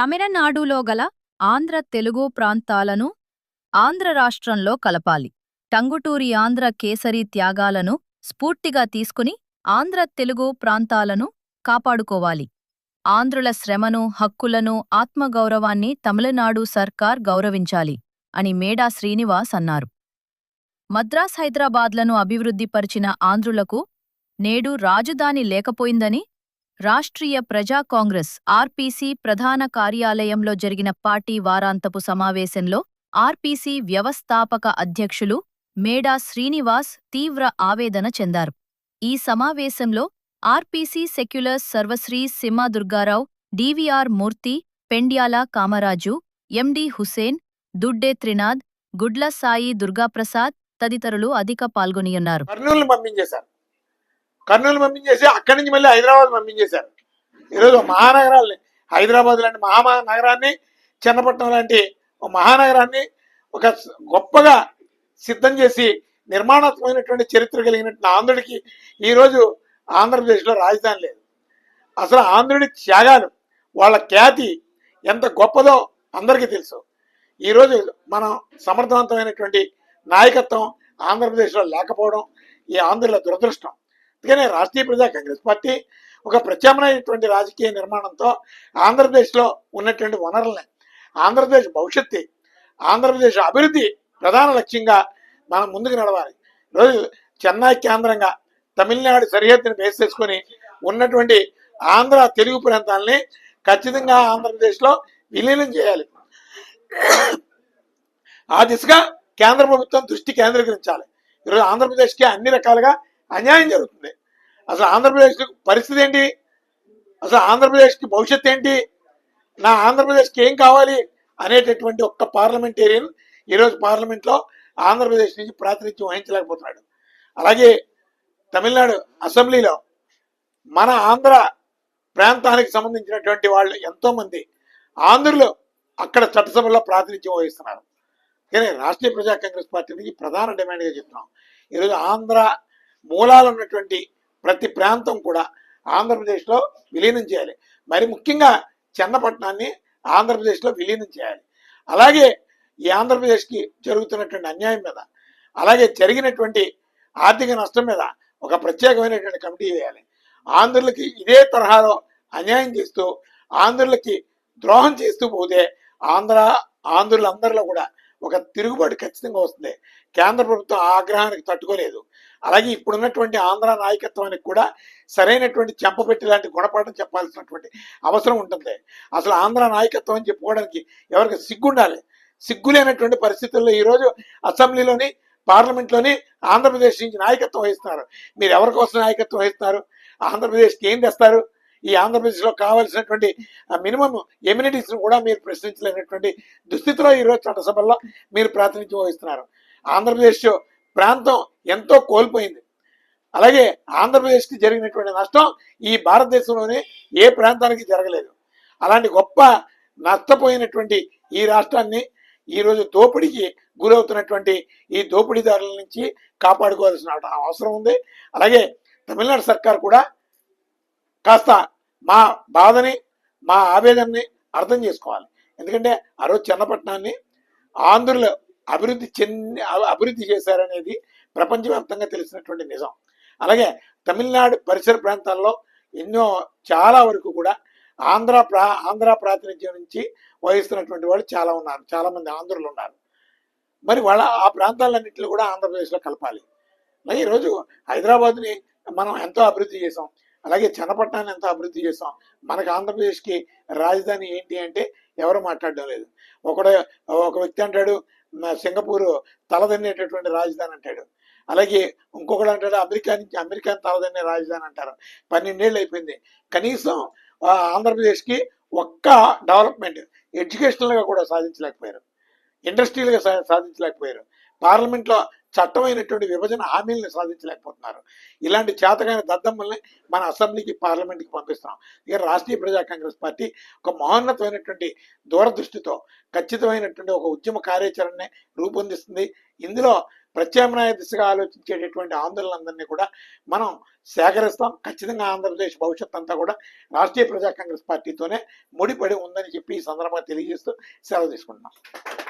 తమిళనాడులో గల ఆంధ్ర తెలుగు ప్రాంతాలను ఆంధ్ర రాష్ట్రంలో కలపాలి. టంగుటూరి ఆంధ్ర కేసరి త్యాగాలను స్ఫూర్తిగా తీసుకుని ఆంధ్ర తెలుగు ప్రాంతాలను కాపాడుకోవాలి. ఆంధ్రుల శ్రమను హక్కులను ఆత్మగౌరవాన్ని తమిళనాడు సర్కార్ గౌరవించాలి అని మేడా శ్రీనివాస్ అన్నారు. మద్రాస్ హైదరాబాద్లను అభివృద్ధిపరిచిన ఆంధ్రులకు నేడు రాజధాని లేకపోయిందని రాష్ట్రీయ ప్రజా కాంగ్రెస్ ఆర్పీసీ ప్రధాన కార్యాలయంలో జరిగిన పార్టీ వారాంతపు సమావేశంలో ఆర్పీసీ వ్యవస్థాపక అధ్యక్షులు మేడా శ్రీనివాస్ తీవ్ర ఆవేదన చెందారు. ఈ సమావేశంలో RPC secular Sarvashri Simma Durgarao DVR Murthy Pendyala Kamaraju MD Hussain Dudde Trinath గుడ్ల సాయి దుర్గాప్రసాద్ తదితరులు అధిక పాల్గొనియున్నారు. కర్నూలు పంపించేసి అక్కడి నుంచి మళ్ళీ హైదరాబాద్ పంపించేశారు. ఈరోజు మహానగరాల్ని హైదరాబాద్ లాంటి మహా నగరాన్ని చిన్నపట్నం లాంటి మహానగరాన్ని ఒక గొప్పగా సిద్ధం చేసి నిర్మాణాత్మకమైనటువంటి చరిత్ర కలిగినటువంటి ఆంధ్రుడికి ఈరోజు ఆంధ్రప్రదేశ్లో రాజధాని లేదు. అసలు ఆంధ్రుడి త్యాగాలు వాళ్ళ ఖ్యాతి ఎంత గొప్పదో అందరికీ తెలుసు. ఈరోజు మనం సమర్థవంతమైనటువంటి నాయకత్వం ఆంధ్రప్రదేశ్లో లేకపోవడం ఈ ఆంధ్రుల దురదృష్టం. అందుకనే రాష్ట్రీయ ప్రజా కాంగ్రెస్ పార్టీ ఒక ప్రత్యామ్నాయటువంటి రాజకీయ నిర్మాణంతో ఆంధ్రప్రదేశ్లో ఉన్నటువంటి వనరుల్ని ఆంధ్రప్రదేశ్ భవిష్యత్తు ఆంధ్రప్రదేశ్ అభివృద్ధి ప్రధాన లక్ష్యంగా మనం ముందుకు నడవాలి. రోజు చెన్నై కేంద్రంగా తమిళనాడు సరిహద్దుని బేస్ చేసుకొని ఉన్నటువంటి ఆంధ్ర తెలుగు ప్రాంతాలని ఖచ్చితంగా ఆంధ్రప్రదేశ్లో విలీనం చేయాలి. ఆ దిశగా కేంద్ర ప్రభుత్వం దృష్టి కేంద్రీకరించాలి. ఈరోజు ఆంధ్రప్రదేశ్కి అన్ని రకాలుగా అన్యాయం జరుగుతుంది. అసలు ఆంధ్రప్రదేశ్ పరిస్థితి ఏంటి? అసలు ఆంధ్రప్రదేశ్కి భవిష్యత్తు ఏంటి? నా ఆంధ్రప్రదేశ్కి ఏం కావాలి అనేటటువంటి ఒక్క పార్లమెంటేరియన్ ఈరోజు పార్లమెంట్లో ఆంధ్రప్రదేశ్ నుంచి ప్రాతినిధ్యం వహించలేకపోతున్నాడు. అలాగే తమిళనాడు అసెంబ్లీలో మన ఆంధ్ర ప్రాంతానికి సంబంధించినటువంటి వాళ్ళు ఎంతోమంది ఆంధ్రులు అక్కడ చట్టసభలో ప్రాతినిధ్యం వహిస్తున్నారు. కానీ రాష్ట్రీయ ప్రజా కాంగ్రెస్ పార్టీ నుంచి ప్రధాన డిమాండ్గా చెప్తున్నాం. ఈరోజు ఆంధ్ర మూలాలు ఉన్నటువంటి ప్రతి ప్రాంతం కూడా ఆంధ్రప్రదేశ్లో విలీనం చేయాలి. మరి ముఖ్యంగా చెన్నపట్నాన్ని ఆంధ్రప్రదేశ్లో విలీనం చేయాలి. అలాగే ఈ ఆంధ్రప్రదేశ్కి జరుగుతున్నటువంటి అన్యాయం మీద అలాగే జరిగినటువంటి ఆర్థిక నష్టం మీద ఒక ప్రత్యేకమైనటువంటి కమిటీ వేయాలి. ఆంధ్రులకి ఇదే తరహాలో అన్యాయం చేస్తూ ఆంధ్రులకి ద్రోహం చేస్తూ పోతే ఆంధ్ర ఆంధ్రులందరిలో కూడా ఒక తిరుగుబాటు ఖచ్చితంగా వస్తుంది. కేంద్ర ప్రభుత్వం ఆగ్రహానికి తట్టుకోలేదు. అలాగే ఇప్పుడున్నటువంటి ఆంధ్ర నాయకత్వానికి కూడా సరైనటువంటి చెంపపెట్టి లాంటి గుణపాఠం చెప్పాల్సినటువంటి అవసరం ఉంటుంది. అసలు ఆంధ్ర నాయకత్వం అని చెప్పుకోవడానికి ఎవరికి సిగ్గుండాలి? సిగ్గు లేనటువంటి పరిస్థితుల్లో ఈరోజు అసెంబ్లీలోని పార్లమెంట్లోని ఆంధ్రప్రదేశ్ నుంచి నాయకత్వం వహిస్తున్నారు. మీరు ఎవరి కోసం నాయకత్వం వహిస్తున్నారు? ఆంధ్రప్రదేశ్కి ఏం తెస్తారు? ఈ ఆంధ్రప్రదేశ్లో కావాల్సినటువంటి మినిమం ఎమ్యూనిటీస్ను కూడా మీరు ప్రశ్నించలేనటువంటి దుస్థితిలో ఈరోజు చట్టసభల్లో మీరు ప్రాతినిధ్యం వహిస్తున్నారు. ఆంధ్రప్రదేశ్ ప్రాంతం ఎంతో కోల్పోయింది. అలాగే ఆంధ్రప్రదేశ్కి జరిగినటువంటి నష్టం ఈ భారతదేశంలోనే ఏ ప్రాంతానికి జరగలేదు. అలాంటి గొప్ప నష్టపోయినటువంటి ఈ రాష్ట్రాన్ని ఈరోజు దోపిడీకి గురవుతున్నటువంటి ఈ దోపిడీదారుల నుంచి కాపాడుకోవాల్సిన అవసరం ఉంది. అలాగే తమిళనాడు సర్కార్ కూడా కాస్త మా బాధని మా ఆవేదనని అర్థం చేసుకోవాలి. ఎందుకంటే ఆ రోజు చెన్నపట్నాన్ని ఆంధ్రులు అభివృద్ధి చెంది అభివృద్ధి చేశారనేది ప్రపంచవ్యాప్తంగా తెలిసినటువంటి నిజం. అలాగే తమిళనాడు పరిసర ప్రాంతాల్లో ఎన్నో చాలా వరకు కూడా ఆంధ్ర ప్రా ఆంధ్ర ప్రాతినిధ్యం నుంచి వహిస్తున్నటువంటి వాళ్ళు చాలా ఉన్నారు. చాలామంది ఆంధ్రులు ఉన్నారు. మరి వాళ్ళ ఆ ప్రాంతాలన్నింటిలో కూడా ఆంధ్రప్రదేశ్లో కలపాలి. అలాగే ఈరోజు హైదరాబాద్ని మనం ఎంతో అభివృద్ధి చేసాం అలాగే చన్నపట్నాన్ని ఎంతో అభివృద్ధి చేసాం మనకు ఆంధ్రప్రదేశ్కి రాజధాని ఏంటి అంటే ఎవరు మాట్లాడడం లేదు. ఒకడు ఒక వ్యక్తి అంటాడు సింగపూర్ తలదన్నేటటువంటి రాజధాని అంటాడు. అలాగే ఇంకొకడు అంటాడు అమెరికా నుంచి అమెరికా తలదన్నే రాజధాని అంటారు. పన్నెండేళ్ళు అయిపోయింది. కనీసం ఆంధ్రప్రదేశ్కి ఒక్క డెవలప్మెంట్ ఎడ్యుకేషనల్గా కూడా సాధించలేకపోయారు. ఇండస్ట్రియల్గా సా సాధించలేకపోయారు. పార్లమెంట్లో చట్టమైనటువంటి విభజన హామీలను సాధించలేకపోతున్నారు. ఇలాంటి చేతకైన దద్దమ్మల్ని మన అసెంబ్లీకి పార్లమెంట్కి పంపిస్తాం ఇక రాష్ట్రీయ ప్రజా కాంగ్రెస్ పార్టీ ఒక మహోన్నతమైనటువంటి దూరదృష్టితో ఖచ్చితమైనటువంటి ఒక ఉద్యమ కార్యాచరణని రూపొందిస్తుంది. ఇందులో ప్రత్యామ్నాయ దిశగా ఆలోచించేటటువంటి ఆందోళనలందరినీ కూడా మనం సేకరిస్తాం. ఖచ్చితంగా ఆంధ్రప్రదేశ్ భవిష్యత్ అంతా కూడా రాష్ట్రీయ ప్రజా కాంగ్రెస్ పార్టీతోనే ముడిపడి ఉందని చెప్పి ఈ సందర్భంగా తెలియజేస్తూ సెలవు తీసుకుంటున్నాం.